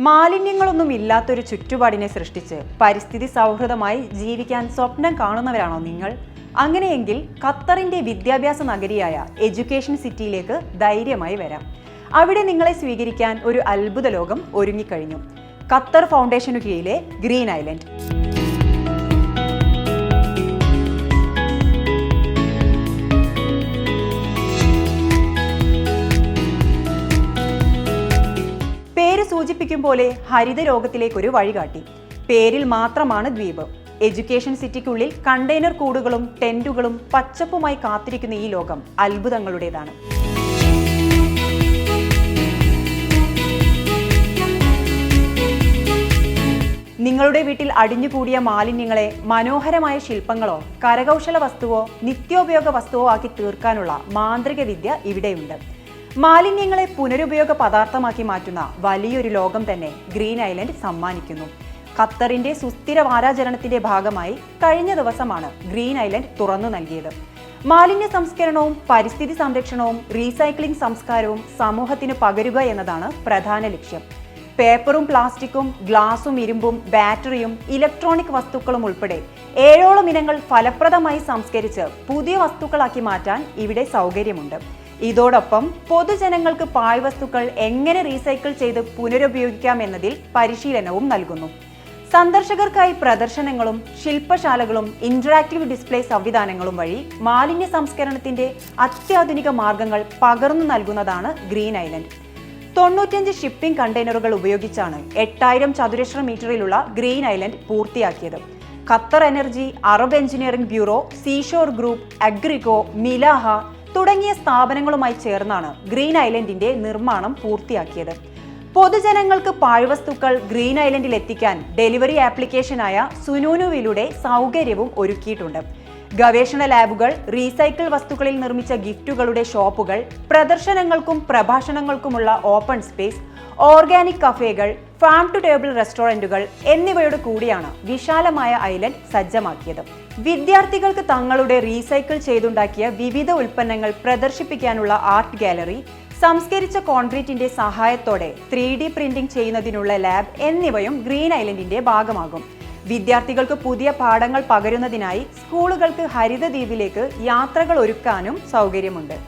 മാലിന്യങ്ങളൊന്നും ഇല്ലാത്തൊരു ചുറ്റുപാടിനെ സൃഷ്ടിച്ച് പരിസ്ഥിതി സൗഹൃദമായി ജീവിക്കാൻ സ്വപ്നം കാണുന്നവരാണോ നിങ്ങൾ? അങ്ങനെയെങ്കിൽ ഖത്തറിന്റെ വിദ്യാഭ്യാസ നഗരിയായ എഡ്യൂക്കേഷൻ സിറ്റിയിലേക്ക് ധൈര്യമായി വരാം. അവിടെ നിങ്ങളെ സ്വീകരിക്കാൻ ഒരു അത്ഭുത ലോകം ഒരുങ്ങിക്കഴിഞ്ഞു. ഖത്തർ ഫൗണ്ടേഷനു കീഴിലെ ഗ്രീൻ ഐലൻഡ്. സൂചിപ്പിക്കും പോലെ ഹരിത ലോകത്തിലേക്കൊരു വഴികാട്ടി. പേരിൽ മാത്രമാണ് ദ്വീപ്. എഡ്യൂക്കേഷൻ സിറ്റിക്കുള്ളിൽ കണ്ടെയ്നർ കൂടുകളും ടെന്റുകളും പച്ചപ്പുമായി കാത്തിരിക്കുന്ന ഈ ലോകം അത്ഭുതങ്ങളുടേതാണ്. നിങ്ങളുടെ വീട്ടിൽ അടിഞ്ഞുകൂടിയ മാലിന്യങ്ങളെ മനോഹരമായ ശില്പങ്ങളോ കരകൗശല വസ്തുവോ നിത്യോപയോഗ വസ്തുവോ ആക്കി തീർക്കാനുള്ള മാന്ത്രിക വിദ്യ ഇവിടെയുണ്ട്. മാലിന്യങ്ങളെ പുനരുപയോഗ പദാർത്ഥമാക്കി മാറ്റുന്ന വലിയൊരു ലോകം തന്നെ ഗ്രീൻ ഐലൻഡ് സമ്മാനിക്കുന്നു. ഖത്തറിന്റെ സുസ്ഥിര വാരാചരണത്തിന്റെ ഭാഗമായി കഴിഞ്ഞ ദിവസമാണ് ഗ്രീൻ ഐലൻഡ് തുറന്നു നൽകിയത്. മാലിന്യ സംസ്കരണവും പരിസ്ഥിതി സംരക്ഷണവും റീസൈക്ലിംഗ് സംസ്കാരവും സമൂഹത്തിന് പകരുക എന്നതാണ് പ്രധാന ലക്ഷ്യം. പേപ്പറും പ്ലാസ്റ്റിക്കും ഗ്ലാസും ഇരുമ്പും ബാറ്ററിയും ഇലക്ട്രോണിക് വസ്തുക്കളും ഉൾപ്പെടെ ഏഴോളം ഇനങ്ങൾ ഫലപ്രദമായി സംസ്കരിച്ച് പുതിയ വസ്തുക്കളാക്കി മാറ്റാൻ ഇവിടെ സൗകര്യമുണ്ട്. ഇതോടൊപ്പം പൊതുജനങ്ങൾക്ക് പാഴ്വസ്തുക്കൾ എങ്ങനെ റീസൈക്കിൾ ചെയ്ത് പുനരുപയോഗിക്കാം എന്നതിൽ പരിശീലനവും നൽകുന്നു. സന്ദർശകർക്കായി പ്രദർശനങ്ങളും ശില്പശാലകളും ഇന്ററാക്റ്റീവ് ഡിസ്പ്ലേ സംവിധാനങ്ങളും വഴി മാലിന്യ സംസ്കരണത്തിന്റെ അത്യാധുനിക മാർഗങ്ങൾ പകർന്നു നൽകുന്നതാണ് ഗ്രീൻ ഐലൻഡ്. തൊണ്ണൂറ്റഞ്ച് ഷിപ്പിംഗ് കണ്ടെയ്നറുകൾ ഉപയോഗിച്ചാണ് എട്ടായിരം ചതുരശ്ര മീറ്ററിലുള്ള ഗ്രീൻ ഐലൻഡ് പൂർത്തിയാക്കിയത്. Qatar Energy Arab Engineering Bureau Seashore Group Agrico Milaha തുടങ്ങിയ സ്ഥാപനങ്ങളുമായി ചേർന്നാണ് ഗ്രീൻ ഐലൻഡിന്റെ നിർമ്മാണം പൂർത്തിയാക്കിയത്. പൊതുജനങ്ങൾക്ക് പാഴ്വസ്തുക്കൾ ഗ്രീൻ ഐലൻഡിൽ എത്തിക്കാൻ ഡെലിവറി ആപ്ലിക്കേഷനായ സുനൂനുവിലൂടെ സൗകര്യവും ഒരുക്കിയിട്ടുണ്ട്. ഗവേഷണ ലാബുകൾ റീസൈക്കിൾ വസ്തുക്കളിൽ നിർമ്മിച്ച ഗിഫ്റ്റുകളുടെ ഷോപ്പുകൾ പ്രദർശനങ്ങൾക്കും പ്രഭാഷണങ്ങൾക്കുമുള്ള ഓപ്പൺ സ്പേസ് ഓർഗാനിക് കഫേകൾ ഫാം ടു ടേബിൾ റെസ്റ്റോറന്റുകൾ എന്നിവയോട് കൂടിയാണ് വിശാലമായ ഐലൻഡ് സജ്ജമാക്കിയത്. വിദ്യാർത്ഥികൾക്ക് തങ്ങളുടെ റീസൈക്കിൾ ചെയ്തുണ്ടാക്കിയ വിവിധ ഉൽപ്പന്നങ്ങൾ പ്രദർശിപ്പിക്കാനുള്ള ആർട്ട് ഗാലറി സംസ്കരിച്ച കോൺക്രീറ്റിന്റെ സഹായത്തോടെ ത്രീ ഡി പ്രിന്റിംഗ് ചെയ്യുന്നതിനുള്ള ലാബ് എന്നിവയും ഗ്രീൻ ഐലൻഡിന്റെ ഭാഗമാകും. വിദ്യാർത്ഥികൾക്ക് പുതിയ പാഠങ്ങൾ പകരുന്നതിനായി സ്കൂളുകൾക്ക് ഹരിതദ്വീപിലേക്ക് യാത്രകൾ ഒരുക്കാനും സൗകര്യമുണ്ട്.